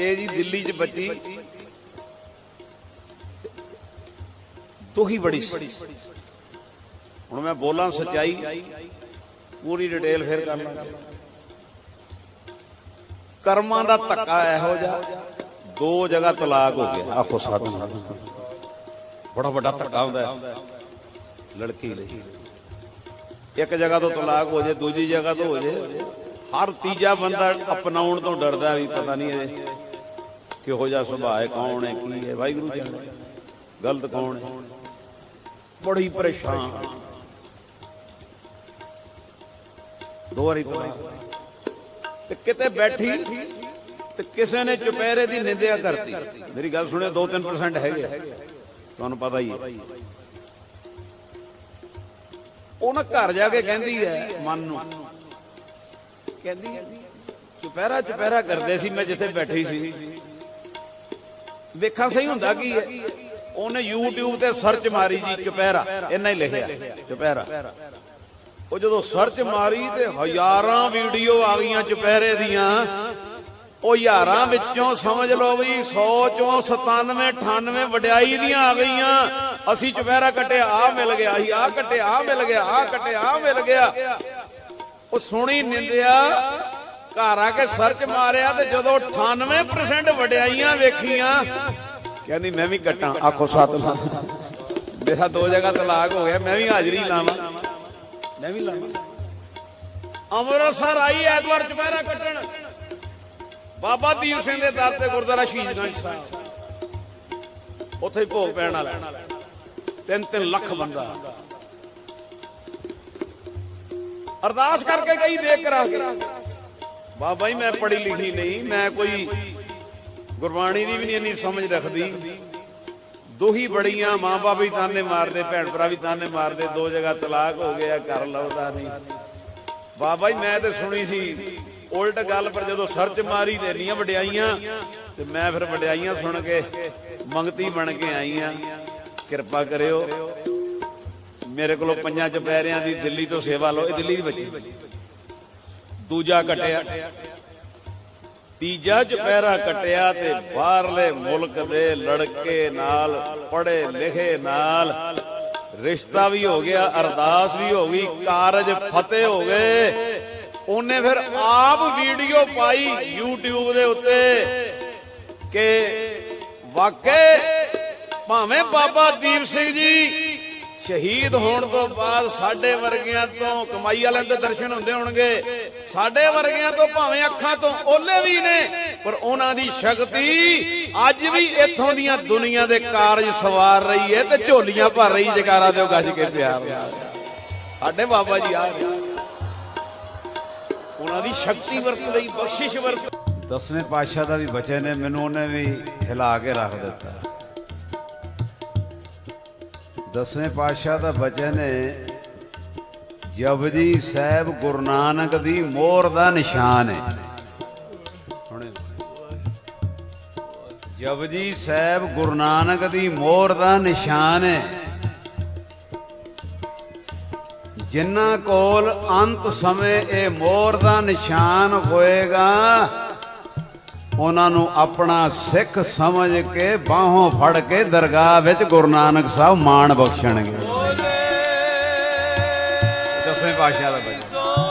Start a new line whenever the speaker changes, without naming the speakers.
ਇਹ ਜੀ ਦਿੱਲੀ 'ਚ ਬੱਚੀ ਦੁਖੀ ਬੜੀ ਸੀ। ਹੁਣ ਮੈਂ ਬੋਲਾਂ ਸਚਾਈ, ਪੂਰੀ ਡਿਟੇਲ ਫੇਰ ਕਰ ਲਾਂਗੇ। ਕਰਮਾਂ ਦਾ ਧੱਕਾ ਇਹੋ ਜਿਹਾ, ਦੋ ਜਗ੍ਹਾ ਤਲਾਕ ਹੋ ਗਿਆ। ਆਖੋ ਸਾਧੂ ਬੜਾ ਵੱਡਾ ਧੱਕਾ ਹੁੰਦਾ ਹੈ, ਲੜਕੀ ਲਈ। ਇੱਕ ਜਗ੍ਹਾ ਤੋਂ ਤਲਾਕ ਹੋ ਜੇ, ਦੂਜੀ ਜਗ੍ਹਾ ਤੋਂ ਹੋ ਜੇ, ਹਰ ਤੀਜਾ ਬੰਦਾ ਅਪਣਾਉਣ ਤੋਂ ਡਰਦਾ ਵੀ ਪਤਾ ਨਹੀਂ ਇਹ ਕਿਹੋ ਜਿਹਾ ਸੁਭਾਅ ਹੈ, ਕੌਣ ਹੈ, ਕੀ ਹੈ, ਵਾਹਿਗੁਰੂ ਜਾਣੇ, ਗਲਤ ਕੌਣ ਹੈ? ਬੜੀ ਪਰੇਸ਼ਾਨ। ਦੋ ਵਾਰੀ ਤੇ ਕਿਤੇ ਬੈਠੀ ਤੇ ਕਿਸੇ ਨੇ ਚੁਪਹਿਰੇ ਦੀ ਨਿੰਦਿਆ ਕਰਤੀ। ਮੇਰੀ ਗੱਲ ਸੁਣਿਓ 2-3% ਹੈਗੇ ਤੁਹਾਨੂੰ ਪਤਾ ਹੀ ਹੈ। ਉਹ ਨਾ ਘਰ ਜਾ ਕੇ ਕਹਿੰਦੀ ਹੈ, ਮਨ ਨੂੰ। ਕਹਿੰਦੀ ਹੈ ਚੁਪਹਿਰਾ ਚੁਪਹਿਰਾ ਕਰਦੇ ਸੀ, ਮੈਂ ਜਿੱਥੇ ਬੈਠੀ ਸੀ। ਵੇਖਾਂ ਸਹੀ ਹੁੰਦਾ ਕੀ ਹੈ? ਉਹਨੇ YouTube ਤੇ ਸਰਚ ਮਾਰੀ ਜੀ ਚੁਪਹਿਰਾ, ਇੰਨਾ ਹੀ ਲਿਖਿਆ, ਚੁਪਹਿਰਾ। ਉਹ ਜਦੋਂ ਸਰਚ ਮਾਰੀ ਤੇ ਹਜ਼ਾਰਾਂ ਵੀਡੀਓ ਆ ਗਈਆਂ ਚੁਪਹਿਰੇ ਦੀਆਂ। ਉਹ ਹਜ਼ਾਰਾਂ ਵਿੱਚੋਂ ਸਮਝ ਲਓ ਵੀ 100 ਚੋਂ 97 98 ਵਡਿਆਈ ਦੀਆਂ ਆ ਗਈਆਂ। ਅਸੀਂ ਚੁਪਹਿਰਾ ਕੱਟਿਆ ਆ ਮਿਲ ਗਿਆ ਅਸੀਂ ਆ ਕੱਟਿਆ ਆ ਮਿਲ ਗਿਆ ਆ ਕੱਟਿਆ ਆ ਮਿਲ ਗਿਆ। ਉਹ ਸੁਣੀ ਨਿੰਦਿਆ ਘਰ ਆ ਕੇ ਸਰਚ ਮਾਰਿਆ ਤੇ ਜਦੋਂ 98% ਵਡਿਆਈਆਂ ਵੇਖੀਆਂ। ਕਹਿੰਦੀ ਮੈਂ ਵੀ ਕੱਟਾਂ। ਆਖੋ, ਸਤਨਾਮ। ਮੇਰਾ ਦੋ ਜਗ੍ਹਾ ਤਲਾਕ ਹੋ ਗਿਆ, ਮੈਂ ਵੀ ਹਾਜ਼ਰੀ ਲਾਵਾਂ। ਮੈਂ ਵੀ ਲਾਵਾਂ। ਅੰਮ੍ਰਿਤਸਰ ਆਈ, ਐਤਵਾਰ ਚੁਪਹਿਰਾ ਕੱਟਣ। ਬਾਬਾ ਦੀਪ ਸਿੰਘ ਦੇ ਦਰ ਤੇ ਗੁਰਦੁਆਰਾ ਸ਼ਹੀਦਗੰਜ ਸਾਹਿਬ। ਉੱਥੇ ਹੀ ਭੋਗ ਪੈਣ ਵਾਲਾ। ਤਿੰਨ ਤਿੰਨ ਲੱਖ ਬੰਦਾ। ਅਰਦਾਸ ਕਰਕੇ ਗਈ, ਦੇਖ ਕਰਾ ਕੇ। ਬਾਬਾ ਜੀ, ਮੈਂ ਪੜ੍ਹੀ ਲਿਖੀ ਨਹੀਂ, ਮੈਂ ਕੋਈ ਗੁਰਬਾਣੀ ਦੀ ਵੀ ਨਹੀਂ ਇੰਨੀ ਸਮਝ ਰੱਖਦੀ। ਦੋਹੀ ਬੜੀਆਂ ਮਾਂ ਬਾਪ ਵੀ ਤਾਨੇ ਮਾਰਦੇ ਭੈਣ ਭਰਾ ਵੀ ਤਾਨੇ ਮਾਰਦੇ, ਦੋ ਜਗ੍ਹਾ ਤਲਾਕ ਹੋ ਗਿਆ ਕਰ ਲਾਉਦਾ ਨਹੀਂ। ਬਾਬਾ ਜੀ, ਮੈਂ ਤੇ ਸੁਣੀ ਸੀ, ਉਲਟ ਗੱਲ, ਪਰ ਜਦੋਂ ਸਰਚ ਮਾਰੀ ਤੇ ਇੰਨੀਆਂ ਵਡਿਆਈਆਂ, ਤੇ ਮੈਂ ਫਿਰ ਵਡਿਆਈਆਂ ਸੁਣ ਕੇ ਮੰਗਤੀ ਬਣ ਕੇ ਆਈ ਆ। ਕਿਰਪਾ ਕਰਿਓ। ਮੇਰੇ ਕੋਲੋਂ ਪੰਜਾਂ ਚਪੈਰਿਆਂ ਦੀ ਦਿੱਲੀ ਤੋਂ ਸੇਵਾ ਲਓ, ਇਹ ਦਿੱਲੀ ਦੀ ਬੱਚੀ ਦੂਜਾ ਕਟਿਆ। ਤੀਜਾ ਚਪੈਰਾ ਕਟਿਆ ਤੇ ਬਾਹਰਲੇ ਮੁਲਕ ਦੇ ਲੜਕੇ ਨਾਲ ਪੜੇ ਲਿਖੇ ਨਾਲ ਰਿਸ਼ਤਾ ਵੀ ਹੋ ਗਿਆ, ਅਰਦਾਸ ਵੀ ਹੋ ਗਈ, ਕਾਰਜ ਫਤਿਹ ਹੋ ਗਏ। ਉਹਨੇ ਫਿਰ ਆਪ ਵੀਡੀਓ ਪਾਈ YouTube ਦੇ ਉੱਤੇ ਕਿ ਵਾਕਈ ਭਾਵੇਂ ਬਾਬਾ ਦੀਪ ਸਿੰਘ ਜੀ ਸ਼ਹੀਦ ਹੋਣ ਤੋਂ ਬਾਅਦ ਸਾਡੇ ਵਰਗਿਆਂ ਤੋਂ ਕਮਾਈ ਵਾਲਿਆਂ ਦੇ ਦਰਸ਼ਨ ਹੁੰਦੇ ਹੋਣਗੇ। ਸਾਡੇ ਵਰਗਿਆਂ ਤੋਂ ਭਾਵੇਂ ਅੱਖਾਂ ਤੋਂ ਓਲੇ ਵੀ ਨੇ, ਪਰ ਉਹਨਾਂ ਦੀ ਸ਼ਕਤੀ ਅੱਜ ਵੀ ਇੱਥੋਂ ਦੀਆਂ ਦੁਨੀਆ ਦੇ ਕਾਰਜ ਸਵਾਰ ਰਹੀ ਹੈ ਤੇ ਝੋਲੀਆਂ ਭਰ ਰਹੀ ਜਕਾਰਾ ਦਿਓ ਗੱਜ ਕੇ ਪਿਆਰ ਨਾਲ। ਸਾਡੇ ਬਾਬਾ ਜੀ ਆ ਰਹੇ। ਉਹਨਾਂ ਦੀ ਸ਼ਕਤੀ ਵਰਤ ਲਈ, ਬਖਸ਼ਿਸ਼ ਵਰਤ ਦਸਵੇਂ ਪਾਤਸ਼ਾਹ ਦਾ ਵੀ ਬਚਨ ਨੇ ਮੈਨੂੰ ਉਹਨੇ ਵੀ ਹਿਲਾ ਕੇ ਰੱਖ ਦਿੱਤਾ। ਦਸਵੇਂ ਪਾਤਸ਼ਾਹ ਦਾ ਬਚਨ ਹੈ ਜਪਜੀ ਸਾਹਿਬ ਗੁਰੂ ਨਾਨਕ ਦੀ ਮੋਹਰ ਦਾ ਨਿਸ਼ਾਨ ਹੈ। ਜਪਜੀ ਸਾਹਿਬ ਗੁਰੂ ਨਾਨਕ ਦੀ ਮੋਹਰ ਦਾ ਨਿਸ਼ਾਨ ਹੈ, ਜਿਨ੍ਹਾਂ ਕੋਲ ਅੰਤ ਸਮੇਂ ਇਹ ਮੋਹਰ ਦਾ ਨਿਸ਼ਾਨ ਹੋਏਗਾ ਉਹਨਾਂ ਨੂੰ ਆਪਣਾ ਸਿੱਖ ਸਮਝ ਕੇ ਬਾਹੋਂ ਫੜ ਕੇ ਦਰਗਾਹ ਵਿੱਚ ਗੁਰੂ ਨਾਨਕ ਸਾਹਿਬ ਮਾਣ ਬਖਸ਼ਣਗੇ। ਦਸਵੇਂ ਪਾਤਸ਼ਾਹ ਦਾ ਬਚਨ।